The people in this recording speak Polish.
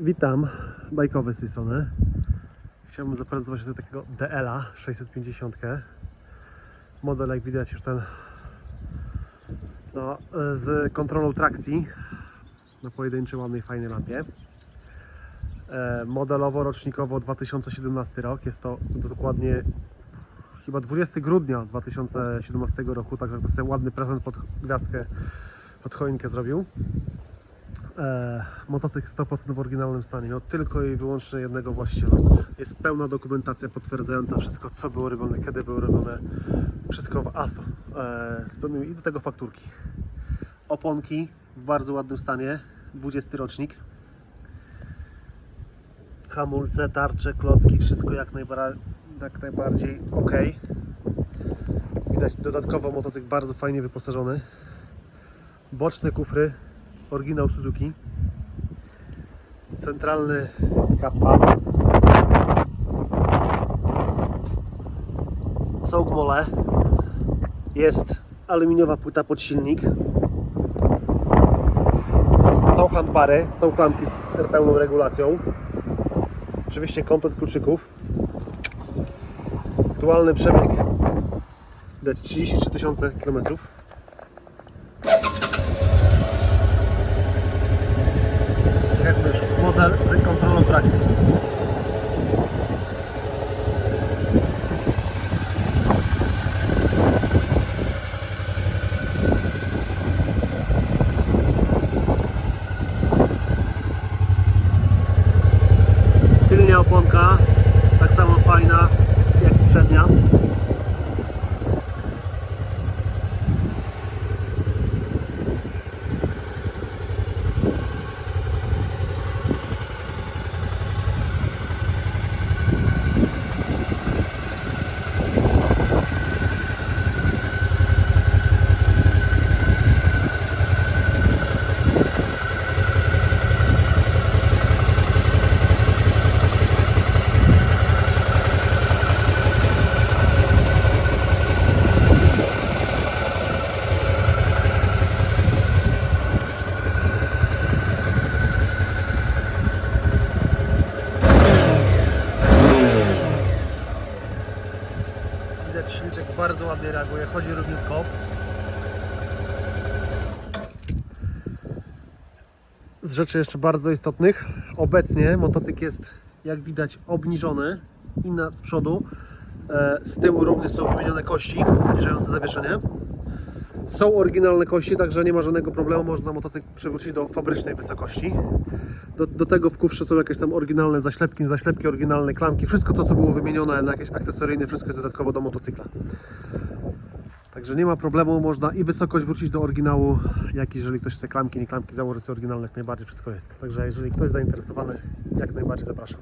Witam, bajkowy z tej strony. Chciałbym zaprezentować tutaj takiego DL-a 650. Model jak widać już ten no, z kontrolą trakcji na pojedynczej ładnej fajnej lampie. E, Modelowo rocznikowo 2017 rok. Jest to dokładnie chyba 20 grudnia 2017 roku, także to sobie ładny prezent pod gwiazdkę, pod choinkę zrobił. E, motocykl 100% w oryginalnym stanie, miał tylko i wyłącznie jednego właściciela. Jest pełna dokumentacja potwierdzająca wszystko, co było robione, kiedy było robione, wszystko w ASO. E, I do tego fakturki. Oponki w bardzo ładnym stanie, 20 rocznik. Hamulce, tarcze, klocki, wszystko jak, jak najbardziej ok. Widać dodatkowo motocykl bardzo fajnie wyposażony. Boczne kufry, oryginał Suzuki. Centralny kappa. Są gmole. Jest aluminiowa płyta pod silnik. Są handbary, są klamki z pełną regulacją. Oczywiście komplet kluczyków. Aktualny przebieg widać 33 tysiące kilometrów. quần. Widać silniczek bardzo ładnie reaguje, chodzi równiutko. Z rzeczy jeszcze bardzo istotnych, obecnie motocykl jest jak widać obniżony i na, z przodu, e, z tyłu również są wymienione kości obniżające zawieszenie. Są oryginalne kości, także nie ma żadnego problemu, można motocykl przywrócić do fabrycznej wysokości. Do, do tego w kufrze są jakieś tam oryginalne zaślepki, zaślepki, oryginalne klamki, wszystko to co było wymienione na jakieś akcesoryjne, wszystko jest dodatkowo do motocykla. Także nie ma problemu, można i wysokość wrócić do oryginału, jak i jeżeli ktoś chce klamki, nie klamki, założy sobie oryginalne, jak najbardziej wszystko jest. Także jeżeli ktoś zainteresowany, jak najbardziej zapraszam.